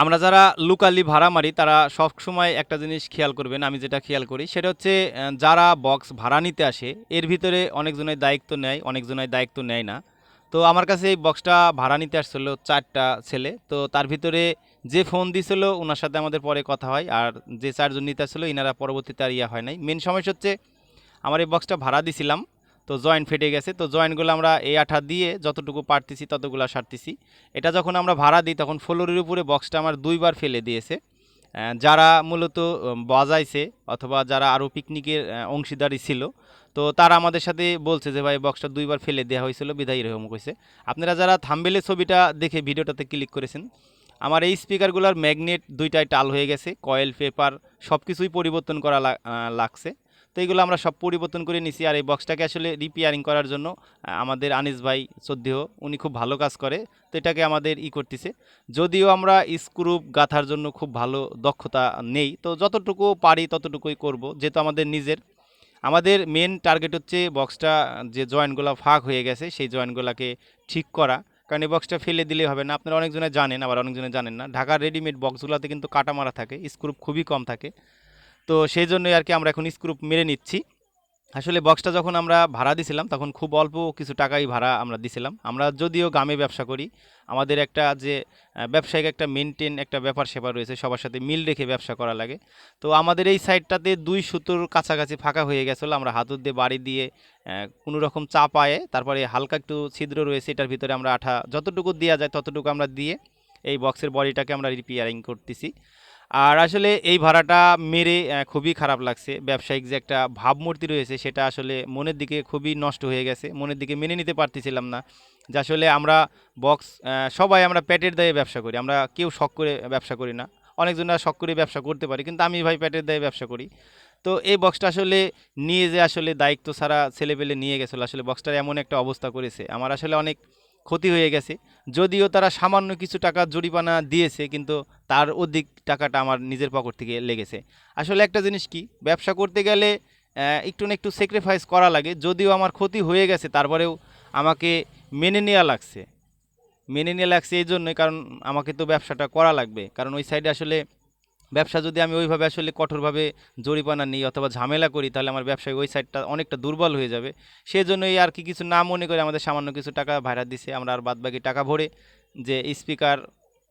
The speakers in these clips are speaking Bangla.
আমরা যারা লোকালি ভাড়া মারি তারা সব সময় একটা জিনিস খেয়াল করবেন, আমি যেটা খেয়াল করি, সেটা হচ্ছে যারা বক্স ভাড়া নিতে আসে, এর ভিতরে অনেকজনের দায়িত্ব নেয়, অনেকজনের দায়িত্ব নেয় না। তো আমার কাছে এই বক্সটা ভাড়া নিতে আসছিল চারটা ছেলে, তো তার ভিতরে যে ফোন দিছিল ওনার সাথে আমাদের পরে কথা হয়, আর যে চারজন নিতে আসছিল, ইনারা পরবর্তীতে আর ইয়া হয় নাই। মেন সমস্যা হচ্ছে, আমার এই বক্সটা ভাড়া দিছিলাম তো জয়েন্ট ফেটে গেছে। তো জয়েন্টগুলো আমরা এই আঠা দিয়ে যতটুকু পারতেছি ততগুলো সারতেছি। এটা যখন আমরা ভাড়া দিই, তখন ফ্লোরের উপরে বক্সটা আমার দুইবার ফেলে দিয়েছে। যারা মূলত বাজাইছে অথবা যারা আরও পিকনিকের অংশীদারি ছিল, তো তারা আমাদের সাথে বলছে যে, ভাই বক্সটা দুইবার ফেলে দেওয়া হয়েছিল, বিদায় এরকম কইছে। আপনারা যারা থাম্বেলে ছবিটা দেখে ভিডিওটাতে ক্লিক করেছেন, আমার এই স্পিকারগুলোর ম্যাগনেট দুইটাই টাল হয়ে গেছে কয়েল পেপার সব কিছুই পরিবর্তন করা লাগছে। তো এইগুলো আমরা সব পরিবর্তন করে নিছি আর এই বক্সটাকে আসলে রিপেয়ারিং করার জন্য আমাদের আনিস ভাই সদ্যেহ উনি খুব ভালো কাজ করে, তো এটাকে আমাদের ই করতেছে। যদিও আমরা স্ক্রুপ গাঁথার জন্য খুব ভালো দক্ষতা নেই, তো যতটুকু পারি ততটুকুই করব, যেহেতু আমাদের নিজের। আমাদের মেন টার্গেট হচ্ছে বক্সটা যে জয়েন্টগুলো ফাঁক হয়ে গেছে, সেই জয়েন্টগুলোকে ঠিক করা। কারণ এই বক্সটা ফেলে দিলে হবে না, আপনারা অনেকজনে জানেন, আবার অনেকজনে জানেন না। ঢাকার রেডিমেড বক্সগুলোতে কিন্তু কাটা মারা থাকে স্ক্রুপ খুবই কম থাকে। তো সেই জন্যই আর কি আমরা এখন স্ক্রুপ মেরে নিচ্ছি। আসলে বক্সটা যখন আমরা ভাড়া দিছিলাম, তখন খুব অল্প কিছু টাকাই ভাড়া আমরা দিছিলাম। আমরা যদিও গ্রামে ব্যবসা করি, আমাদের একটা যে ব্যবসায়িক একটা মেনটেন একটা ব্যাপার সেবা রয়েছে, সবার সাথে মিল রেখে ব্যবসা করা লাগে। তো আমাদের এই সাইডটাতে দুই সুতোর কাছাকাছি ফাঁকা হয়ে গেছিল, আমরা হাতুর দিয়ে বাড়ি দিয়ে কোনো রকম চা পায়ে, তারপরে হালকা একটু ছিদ্র রয়েছে, এটার ভিতরে আমরা আঠা, যতটুকু দেওয়া যায় ততটুকু আমরা দিয়ে, এই বক্সের বডিটাকে আমরা রিপেয়ারিং করতেছি। আর আসলে এই ভাড়াটা মেরে খুবই খারাপ লাগছে। ব্যবসায়িক যে একটা ভাবমূর্তি রয়েছে, সেটা আসলে মনের দিকে খুবই নষ্ট হয়ে গেছে। মনের দিকে মেনে নিতে পারতেছিলাম না। যে আসলে আমরা বক্স সবাই আমরা প্যাটের দায়ে ব্যবসা করি। আমরা কেউ শখ করে ব্যবসা করি না। অনেকজনরা শখ করে ব্যবসা করতে পারি, কিন্তু আমি ভাই প্যাটের দায়ে ব্যবসা করি। তো এই বক্সটা আসলে নিয়ে যে আসলে দায়িত্ব ছাড়া ছেলেপেলে নিয়ে গেছিল, আসলে বক্সটার এমন একটা অবস্থা করেছে। আমার আসলে অনেক ক্ষতি হয়ে গেছে। যদিও তারা সামান্য কিছু টাকা জরিমানা দিয়েছে, কিন্তু তার অধিক টাকাটা আমার নিজের পকেট থেকে লেগেছে। আসলে একটা জিনিস কি, ব্যবসা করতে গেলে একটু না একটু স্যাক্রিফাইস করা লাগে। যদিও আমার ক্ষতি হয়ে গেছে, তারপরেও আমাকে মেনে নেওয়া লাগছে। মেনে নেওয়া লাগছে এই জন্যই, কারণ আমাকে তো ব্যবসাটা করা লাগবে। কারণ ওই সাইডে আসলে ব্যবসা যদি আমি ওইভাবে আসলে কঠোরভাবে জরিমানা নিই অথবা ঝামেলা করি, তাহলে আমার ব্যবসায় ওই সাইডটা অনেকটা দুর্বল হয়ে যাবে। সেই জন্যই আর কি কিছু না মনে করে আমাদের সামান্য কিছু টাকা ভাড়া দিছে। আমরা আর বাদবাকি টাকা ভরে যে স্পিকার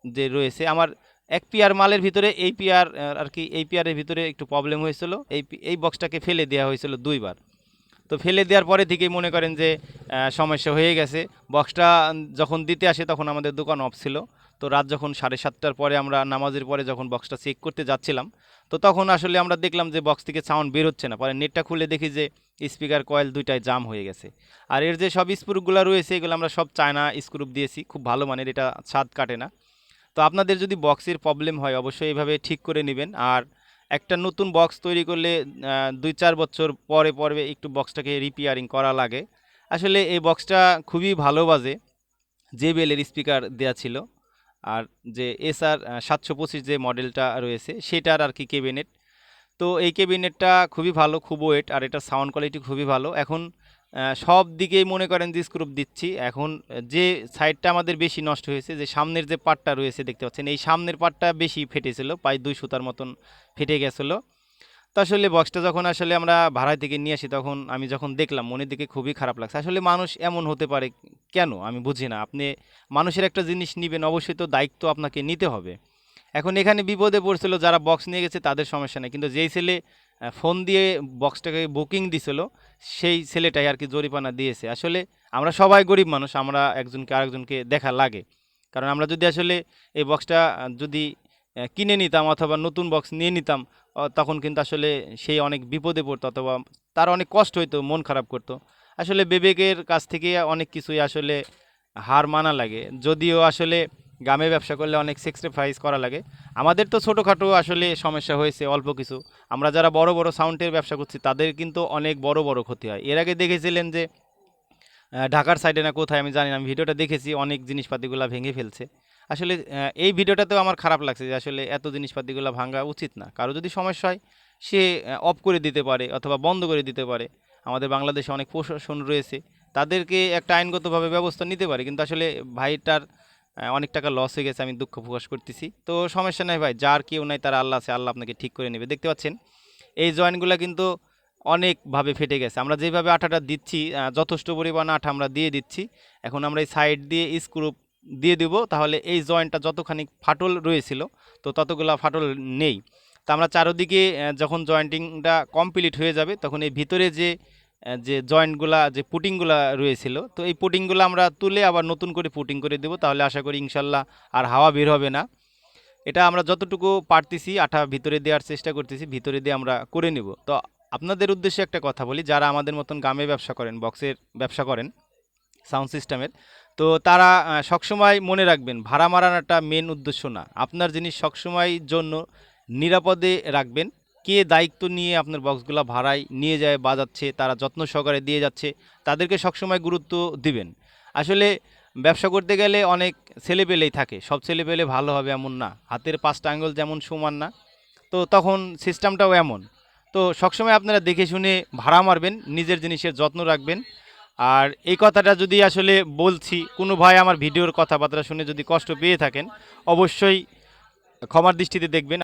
যে রয়েছে, আমার এক পিয়ার মালের ভিতরে এই পিয়ার আর কি এই পিয়ারের ভিতরে একটু প্রবলেম হয়েছিল। এই এই বক্সটাকে ফেলে দেওয়া হয়েছিল দুইবার। তো ফেলে দেওয়ার পরে থেকেই মনে করেন যে সমস্যা হয়ে গেছে। বক্সটা যখন দিতে আসে তখন আমাদের দোকান অফ ছিল। তো রাত যখন সাড়ে সাতটার পরে আমরা নামাজের পরে যখন বক্সটা চেক করতে যাচ্ছিলাম, তো তখন আসলে আমরা দেখলাম যে বক্স থেকে সাউন্ড বের হচ্ছে না। পরে নেটটা খুলে দেখি যে স্পিকার কয়েল দুইটাই জাম হয়ে গেছে। আর এর যে সব স্ক্রুপগুলো রয়েছে, এগুলো আমরা সব চায়না স্ক্রুপ দিয়েছি, খুব ভালো মানের, এটা ছাদ কাটে না। তো আপনাদের যদি বক্সের প্রবলেম হয়, অবশ্যই এভাবে ঠিক করে নেবেন। আর একটা নতুন বক্স তৈরি করলে দুই চার বছর পরে পরে একটু বক্সটাকে রিপেয়ারিং করা লাগে। আসলে এই বক্সটা খুবই ভালো বাজে জেবিএলের স্পিকার দেওয়া ছিল। আর যে এস আর সাতশো পঁচিশ যে মডেলটা রয়েছে, সেটার আর কি কেবিনেট তো এই কেবিনেটটা খুবই ভালো, খুব ওয়েট আর এটার সাউন্ড কোয়ালিটি খুবই ভালো। এখন সব দিকেই মনে করেন যে স্ক্রুপ দিচ্ছি। এখন যে সাইডটা আমাদের বেশি নষ্ট হয়েছে, যে সামনের যে পাটটা রয়েছে, দেখতে পাচ্ছেন, এই সামনের পাটটা বেশি ফেটেছিল, প্রায় দুই সুতার মতন ফেটে গেছিল। তো আসলে বক্সটা যখন আসলে আমরা ভাড়ায় থেকে নিয়ে আসি, তখন আমি যখন দেখলাম, মনের দিকে খুবই খারাপ লাগছে। আসলে মানুষ এমন হতে পারে কেন? আমি বুঝি না। আপনি মানুষের একটা জিনিস নেবেন, অবশ্যই তো দায়িত্ব আপনাকে নিতে হবে। এখন এখানে বিপদে পড়ছিল, যারা বক্স নিয়ে গেছে, তাদের সমস্যা নেই। কিন্তু যেই ছেলে ফোন দিয়ে বক্সটাকে বুকিং দিছিল, সেই ছেলেটাই আর কি জরিপানা দিয়েছে। আসলে আমরা সবাই গরিব মানুষ, আমরা একজনকে আরেকজনকে দেখা লাগে। কারণ আমরা যদি আসলে এই বক্সটা যদি কিনে নিতাম অথবা নতুন বক্স নিয়ে নিতাম তখন কিন্তু আসলে সেই অনেক বিপদে পড়তো অথবা তার অনেক কষ্ট হইতো, মন খারাপ করতো। আসলে বিবেকের কাছ থেকে অনেক কিছুই আসলে হার মানা লাগে। যদিও আসলে গ্রামে ব্যবসা করলে অনেক স্যাক্রিফাইস করা লাগে। আমাদের তো ছোটোখাটো আসলে সমস্যা হয়েছে অল্প কিছু। আমরা যারা বড় বড় সাউন্ডের ব্যবসা করছি, তাদের কিন্তু অনেক বড় বড় ক্ষতি হয়। এর আগে দেখেছিলেন যে ঢাকার সাইডে না কোথায় আমি জানি না, আমি ভিডিওটা দেখেছি, অনেক জিনিসপাতিগুলো ভেঙে ফেলছে। আসলে এই ভিডিওটাতেও আমার খারাপ লাগছে যে আসলে এত জিনিসপাতিগুলো ভাঙা উচিত না। কারও যদি সমস্যা হয়, সে অফ করে দিতে পারে অথবা বন্ধ করে দিতে পারে। আমাদের বাংলাদেশে অনেক প্রশাসন রয়েছে, তাদেরকে একটা আইনগতভাবে ব্যবস্থা নিতে পারে। কিন্তু আসলে ভাইটার অনেক টাকা লস হয়ে গেছে, আমি দুঃখ প্রকাশ করতেছি। তো সমস্যা নাই ভাই, যার কেউ নাই, তার আল্লাহ আছে, আল্লাহ আপনাকে ঠিক করে নেবে। দেখতে পাচ্ছেন, এই জয়েন্টগুলো কিন্তু অনেকভাবে ফেটে গেছে। আমরা যেভাবে আঠাটা দিচ্ছি যথেষ্ট পরিমাণ আঠা আমরা দিয়ে দিচ্ছি। এখন আমরা এই সাইড দিয়ে স্ক্রু দিয়ে দেব। তাহলে এই জয়েন্টটা যতখানি ফাটল রয়েছিল, তো ততগুলা ফাটল নেই। তা আমরা চারোদিকে যখন জয়েন্টিংটা কমপ্লিট হয়ে যাবে, তখন এই ভিতরে যে যে জয়েন্টগুলা, যে পুটিংগুলা রয়েছিল, তো এই পুটিংগুলো আমরা তুলে আবার নতুন করে পুটিং করে দেবো। তাহলে আশা করি ইনশাল্লাহ আর হাওয়া বের হবে না। এটা আমরা যতটুকু পারতেছি, আঠা ভিতরে দেওয়ার চেষ্টা করতেছি, ভিতরে দিয়ে আমরা করে নেব। তো আপনাদের উদ্দেশ্যে একটা কথা বলি, যারা আমাদের মতন গ্রামে ব্যবসা করেন, বক্সের ব্যবসা করেন, সাউন্ড সিস্টেমের তো তারা সবসময় মনে রাখবেন, ভাড়া মারানোটা মেন উদ্দেশ্য না। আপনার জিনিস সবসময় জন্য নিরাপদে রাখবেন। কে দায়িত্ব নিয়ে আপনার বক্সগুলো ভাড়ায় নিয়ে যায়, বাজাচ্ছে, তারা যত্ন সহকারে দিয়ে যাচ্ছে, তাদেরকে সবসময় গুরুত্ব দিবেন। আসলে ব্যবসা করতে গেলে অনেক ছেলেপেলেই থাকে, সব ছেলেপেলে ভালো হবে এমন না। হাতের পাঁচটা আঙ্গুল যেমন সমান না, তো তখন সিস্টেমটাও এমন। তো সবসময় আপনারা দেখে শুনে ভাড়া মারবেন, নিজের জিনিসের যত্ন রাখবেন। আর এই কথাটা যদি আসলে বলছি, কোনো ভাই আমার ভিডিওর কথাবার্তা শুনে যদি কষ্ট পেয়ে থাকেন, অবশ্যই ক্ষমার দৃষ্টিতে দেখবেন।